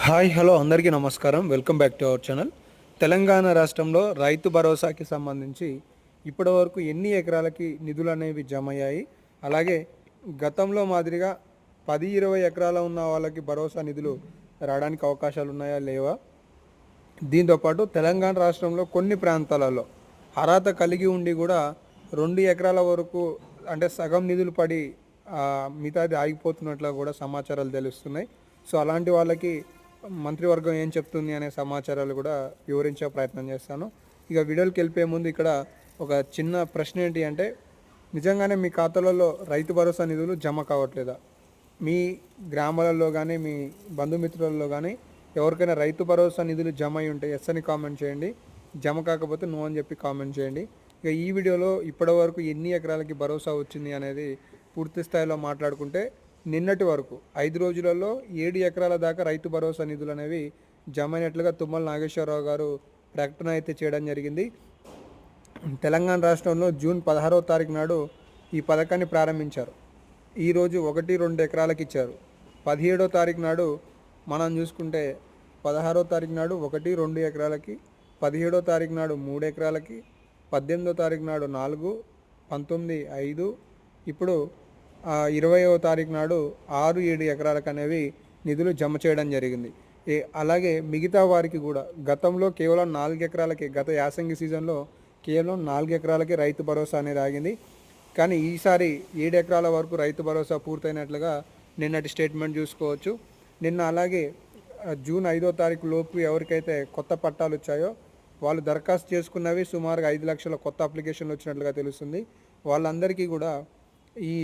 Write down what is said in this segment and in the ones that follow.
Hi hello అందరికీ నమస్కారం. Welcome back to our channel. Telangana రాష్ట్రంలో రైతు భరోసాకి సంబంధించి ఇప్పటివరకు ఎన్ని ఎకరాలకి నిధులు అనేవి జమ అయ్యాయి అలాగే గతంలో మాదిరిగా పది ఇరవై ఎకరాల ఉన్న వాళ్ళకి భరోసా నిధులు రావడానికి అవకాశాలు ఉన్నాయా లేవా? దీంతోపాటు తెలంగాణ రాష్ట్రంలో కొన్ని ప్రాంతాలలో అర్హత కలిగి ఉండి కూడా రెండు ఎకరాల వరకు అంటే సగం నిధులు పడి మిగతాది ఆగిపోతున్నట్లు కూడా సమాచారాలు తెలుస్తున్నాయి. సో అలాంటి వాళ్ళకి మంత్రివర్గం ఏం చెప్తుంది అనే సమాచారాలు కూడా వివరించే ప్రయత్నం చేస్తాను. ఇక వీడియోకి వెళ్ళిపోయే ముందు ఇక్కడ ఒక చిన్న ప్రశ్న ఏంటి అంటే నిజంగానే మీ ఖాతాలలో రైతు భరోసా నిధులు జమ కావట్లేదా? మీ గ్రామాలలో కానీ మీ బంధుమిత్రులలో కానీ ఎవరికైనా రైతు భరోసా నిధులు జమ అయి ఉంటే ఎస్ అని కామెంట్ చేయండి. జమ కాకపోతే నో అని చెప్పి కామెంట్ చేయండి. ఇక ఈ వీడియోలో ఇప్పటి వరకు ఎన్ని ఎకరాలకి భరోసా వచ్చింది అనేది పూర్తి స్థాయిలో మాట్లాడుకుంటే నిన్నటి వరకు ఐదు రోజులలో ఏడు ఎకరాల దాకా రైతు భరోసా నిధులు అనేవి జమ అయినట్లుగా తుమ్మల నాగేశ్వరరావు గారు ప్రకటన అయితే చేయడం జరిగింది. తెలంగాణ రాష్ట్రంలో జూన్ పదహారవ తారీఖు నాడు ఈ పథకాన్ని ప్రారంభించారు. ఈరోజు ఒకటి రెండు ఎకరాలకు ఇచ్చారు. పదిహేడో తారీఖు నాడు మనం చూసుకుంటే పదహారో తారీఖు నాడు ఒకటి రెండు ఎకరాలకి పదిహేడో తారీఖు నాడు మూడు ఎకరాలకి పద్దెనిమిదో తారీఖు నాడు నాలుగు పంతొమ్మిది ఐదు ఇప్పుడు ఇరవయో తారీఖు నాడు ఆరు ఏడు ఎకరాలకు అనేవి నిధులు జమ చేయడం జరిగింది. ఏ అలాగే మిగతా వారికి కూడా గతంలో కేవలం నాలుగు ఎకరాలకి గత యాసంగి సీజన్లో కేవలం నాలుగు ఎకరాలకి రైతు భరోసా అనేది ఆగింది. కానీ ఈసారి ఏడు ఎకరాల వరకు రైతు భరోసా పూర్తయినట్లుగా నిన్నటి స్టేట్మెంట్ చూసుకోవచ్చు. నిన్న అలాగే జూన్ ఐదో తారీఖు లోపు ఎవరికైతే కొత్త పట్టాలు వచ్చాయో వాళ్ళు దరఖాస్తు చేసుకున్నవి సుమారుగా ఐదు లక్షల కొత్త అప్లికేషన్లు వచ్చినట్లుగా తెలుస్తుంది. వాళ్ళందరికీ కూడా ఈ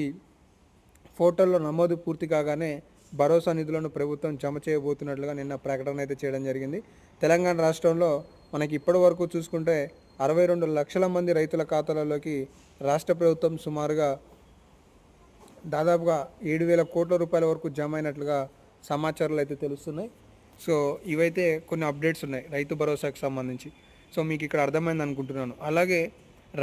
ఫోటోల్లో నమోదు పూర్తి కాగానే భరోసా నిధులను ప్రభుత్వం జమ చేయబోతున్నట్లుగా నిన్న ప్రకటన అయితే చేయడం జరిగింది. తెలంగాణ రాష్ట్రంలో మనకి ఇప్పటి వరకు చూసుకుంటే అరవై రెండు లక్షల మంది రైతుల ఖాతాలలోకి రాష్ట్ర ప్రభుత్వం సుమారుగా దాదాపుగా ఏడు వేల కోట్ల రూపాయల వరకు జమ అయినట్లుగా సమాచారాలు అయితే తెలుస్తున్నాయి. సో ఇవైతే కొన్ని అప్డేట్స్ ఉన్నాయి రైతు భరోసాకు సంబంధించి. సో మీకు ఇక్కడ అర్థమైంది అనుకుంటున్నాను. అలాగే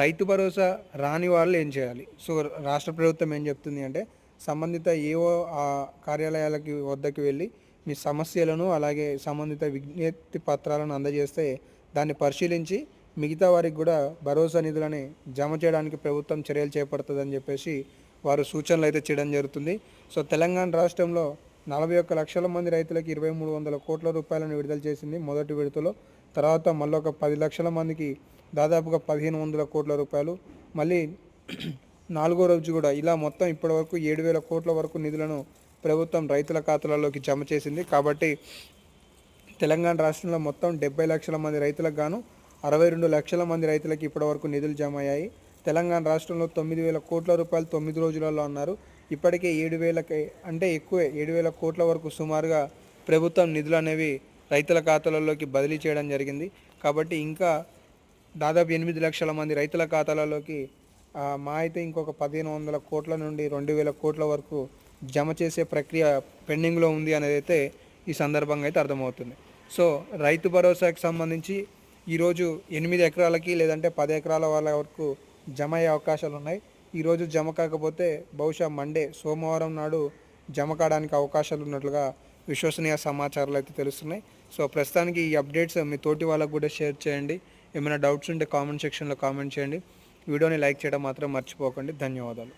రైతు భరోసా రాని వాళ్ళు ఏం చేయాలి? సో రాష్ట్ర ప్రభుత్వం ఏం చెప్తుంది అంటే సంబంధిత ఏవో ఆ కార్యాలయాలకి వద్దకు వెళ్ళి మీ సమస్యలను అలాగే సంబంధిత విజ్ఞప్తి పత్రాలను అందజేస్తే దాన్ని పరిశీలించి మిగతా వారికి కూడా భరోసా నిధులని జమ చేయడానికి ప్రభుత్వం చర్యలు చేపడుతుందని చెప్పేసి వారు సూచనలు అయితే చేయడం జరుగుతుంది. సో తెలంగాణ రాష్ట్రంలో నలభై ఒక్క లక్షల మంది రైతులకు ఇరవై మూడు వందల కోట్ల రూపాయలను విడుదల చేసింది మొదటి విడతలో. తర్వాత మళ్ళీ ఒక పది లక్షల మందికి దాదాపుగా పదిహేను వందల కోట్ల రూపాయలు. మళ్ళీ నాలుగో రోజు కూడా ఇలా మొత్తం ఇప్పటివరకు ఏడు వేల కోట్ల వరకు నిధులను ప్రభుత్వం రైతుల ఖాతాలలోకి జమ చేసింది. కాబట్టి తెలంగాణ రాష్ట్రంలో మొత్తం డెబ్బై లక్షల మంది రైతులకు గాను అరవై రెండు లక్షల మంది రైతులకు ఇప్పటివరకు నిధులు జమ అయ్యాయి తెలంగాణ రాష్ట్రంలో తొమ్మిది వేల కోట్ల రూపాయలు తొమ్మిది రోజులలో అన్నారు. ఇప్పటికే ఏడు వేలకి అంటే ఎక్కువే ఏడు వేల కోట్ల వరకు సుమారుగా ప్రభుత్వం నిధులు అనేవి రైతుల ఖాతాలలోకి బదిలీ చేయడం జరిగింది. కాబట్టి ఇంకా దాదాపు ఎనిమిది లక్షల మంది రైతుల ఖాతాలలోకి మా అయితే ఇంకొక పదిహేను వందల కోట్ల నుండి రెండు వేల కోట్ల వరకు జమ చేసే ప్రక్రియ పెండింగ్లో ఉంది అనేది అయితే ఈ సందర్భంగా అయితే అర్థమవుతుంది. సో రైతు భరోసాకి సంబంధించి ఈరోజు ఎనిమిది ఎకరాలకి లేదంటే పది ఎకరాల వాళ్ళ వరకు జమ అయ్యే అవకాశాలు ఉన్నాయి. ఈరోజు జమ కాకపోతే బహుశా మండే సోమవారం నాడు జమ కావడానికి అవకాశాలు ఉన్నట్లుగా విశ్వసనీయ సమాచారాలు అయితే తెలుస్తున్నాయి. సో ప్రస్తుతానికి ఈ అప్డేట్స్ మీ తోటి వాళ్ళకు కూడా షేర్ చేయండి. ఏమైనా డౌట్స్ ఉంటే కామెంట్ సెక్షన్లో కామెంట్ చేయండి. వీడియోని లైక్ చేయడం మాత్రం మర్చిపోకండి. ధన్యవాదాలు.